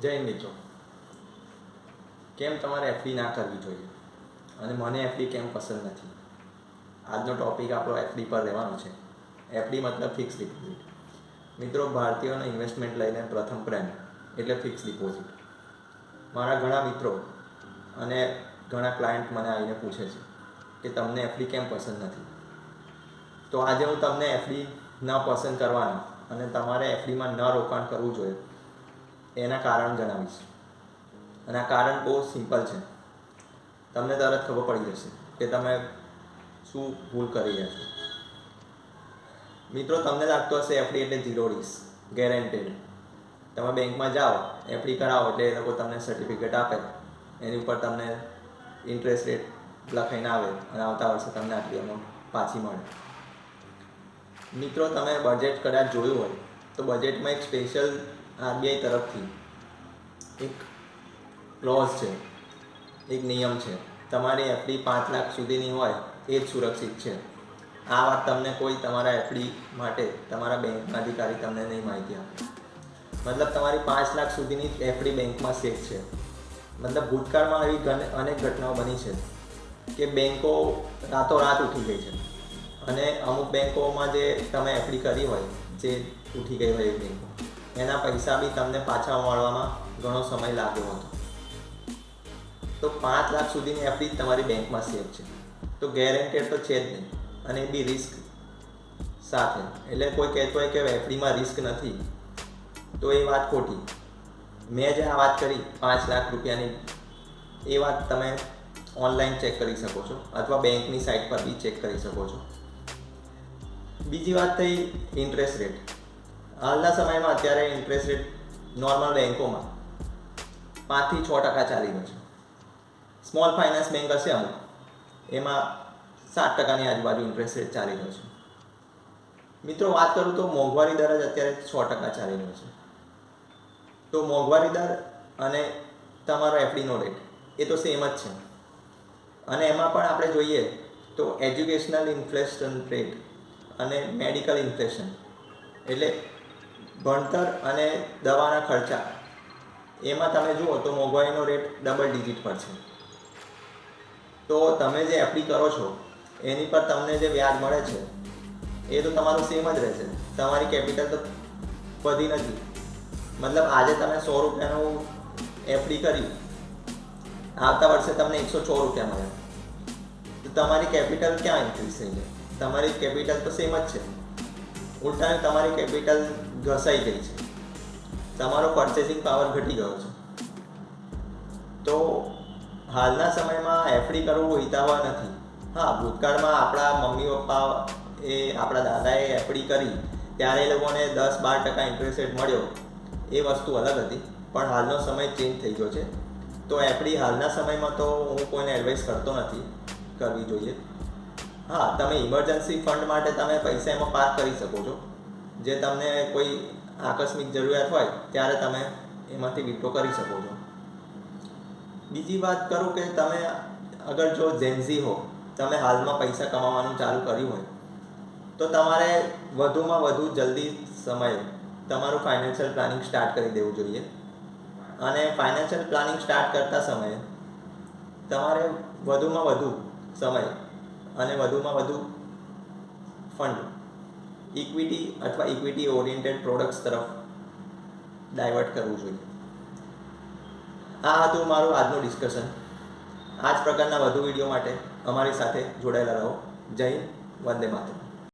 જય મિત્રો. કેમ તમારે એફડી ના કરવી જોઈએ? અને મને એફડી કેમ પસંદ નથી? આજનો ટોપિક આપણો એફડી પર રહેવાનો છે. એફડી મતલબ ફિક્સ ડિપોઝિટ મિત્રો, ભારતીયોનો ઇન્વેસ્ટમેન્ટ લઈને પ્રથમ પ્રેમ એટલે ફિક્સ ડિપોઝિટ મારા ઘણા મિત્રો અને ઘણા ક્લાયન્ટ મને આવીને પૂછે છે કે તમને એફડી કેમ પસંદ નથી? તો આજે હું તમને એફડી ન પસંદ કરવાનું અને તમારે એફડીમાં ન રોકાણ કરવું જોઈએ એના કારણ જણાવીશ. અને આ કારણ બહુ સિમ્પલ છે. તમને તરત ખબર પડી જશે કે તમે શું ભૂલ કરી રહ્યા છો. મિત્રો, તમને લાગતું હશે એફડી એટલે ઝીરો રિસ્ક ગેરેન્ટેડ તમે બેંકમાં જાઓ, એફડી કરાવો એટલે એ લોકો તમને સર્ટિફિકેટ આપે. એની ઉપર તમને ઇન્ટરેસ્ટ રેટ લખાઈને આવે અને આવતા વર્ષે તમને આટલી અમાઉન્ટ પાછી મળે. મિત્રો, તમે બજેટ કદાચ જોયું હોય, તો બજેટમાં એક સ્પેશિયલ આરબીઆઈ તરફથી. એક ક્લોઝ છે, એક નિયમ છે. તમારી એફડી પાંચ લાખ સુધીની હોય એ જ સુરક્ષિત છે. આ વાત તમને કોઈ તમારા એફડી માટે, તમારા બેંકના અધિકારી તમને નહીં માહિતી આપે. મતલબ તમારી પાંચ લાખ સુધીની એફડી બેંકમાં સેફ છે. મતલબ ભૂતકાળમાં એવી અનેક ઘટનાઓ બની છે કે બેંકો રાતોરાત ઉઠી ગઈ છે. અને અમુક બેંકોમાં જે તમે એફડી કરી હોય, જે ઉઠી ગઈ હોય એ બેંકો. એના પૈસા બી તમને પાછા મળવામાં ઘણો સમય લાગ્યો હતો. તો પાંચ લાખ સુધીની એફડી તમારી બેંકમાં સેફ છે. તો ગેરેન્ટેડ તો છે જ નહીં, અને એ બી રિસ્ક સાથે. એટલે કોઈ કહેતો હોય કે એફડીમાં રિસ્ક નથી, તો એ વાત ખોટી. મેં જે આ વાત કરી, પાંચ લાખ રૂપિયાની, એ વાત તમે ઓનલાઈન ચેક કરી શકો છો, અથવા બેંકની સાઇટ પર બી ચેક કરી શકો છો. બીજી વાત થઈ ઇન્ટરેસ્ટ રેટ હાલના સમયમાં અત્યારે ઇન્ટરેસ્ટ રેટ નોર્મલ બેન્કોમાં પાંચથી છ ટકા ચાલી રહ્યો છે. સ્મોલ ફાઇનાન્સ બેંક હશે અમુક. એમાં સાત ટકાની આજુબાજુ ઇન્ટરેસ્ટ રેટ ચાલી રહ્યો છે. મિત્રો, વાત કરું તો મોંઘવારી દર જ અત્યારે છ ટકા ચાલી રહ્યો છે. તો મોંઘવારી દર અને તમારો એફડીનો રેટ એ તો સેમ જ છે. અને એમાં પણ આપણે જોઈએ તો એજ્યુકેશનલ ઇન્ફ્લેશન રેટ અને મેડિકલ ઇન્ફ્લેશન એટલે ભણતર અને દવાના ખર્ચા. એમાં તમે જુઓ તો મોંઘવારીનો રેટ ડબલ ડિજિટ પર છે. તો તમે જે એફડી કરો છો, એની પર તમને જે વ્યાજ મળે છે, એ તો તમારું સેમ જ રહેશે. તમારી કેપિટલ તો વધી નથી. મતલબ આજે તમે સો રૂપિયાનું એફડી કરી આવતા વર્ષે તમને એકસો છ રૂપિયા મળે તો તમારી કેપિટલ ક્યાં ઇન્ક્રીઝ થઈ જાય તમારી કેપિટલ તો સેમ જ છે. ઉલટાને તમારી કેપિટલ ઘસાઈ ગઈ છે. તમારો પરચેસિંગ પાવર ઘટી ગયો છે. તો હાલના સમયમાં એફડી કરવું હિતાવહ નથી. હા, ભૂતકાળમાં આપણા મમ્મી પપ્પા એ આપણા દાદાએ એફડી કરી, ત્યારે એ લોકોને દસ બાર ટકા ઇન્ટરેસ્ટ રેટ મળ્યો. એ વસ્તુ અલગ હતી, પણ હાલનો સમય ચેન્જ થઈ ગયો છે. તો એફડી હાલના સમયમાં તો હું કોઈને એડવાઇસ કરતો નથી. કરવી જોઈએ. હા, તમે ઇમરજન્સી ફંડ માટે તમે પૈસા એમાં પાર્ક કરી શકો છો. જે તમને કોઈ આકસ્મિક જરૂરિયાત હોય, ત્યારે તમે એમાંથી વિડ્રો કરી શકો છો. બીજી વાત કરું કે તમે અગર જો જેન્ઝી હો, તમે હાલમાં પૈસા કમાવાનું ચાલુ કર્યું હોય, તો તમારે વધુમાં વધુ જલ્દી સમયે તમારું ફાઇનાન્શિયલ પ્લાનિંગ સ્ટાર્ટ કરી દેવું જોઈએ. અને ફાઇનાન્શિયલ પ્લાનિંગ સ્ટાર્ટ કરતા સમયે તમારે વધુમાં વધુ સમય અને વધુમાં વધુ ફંડ ઇક્વિટી અથવા ઇક્વિટી ઓરિએન્ટેડ પ્રોડક્ટ્સ તરફ ડાયવર્ટ કરવું જોઈએ. આ હતું મારું આજનું ડિસ્કશન આ જ પ્રકારના વધુ વીડિયો માટે અમારી સાથે જોડાયેલા રહો. જય વંદે માતરમ.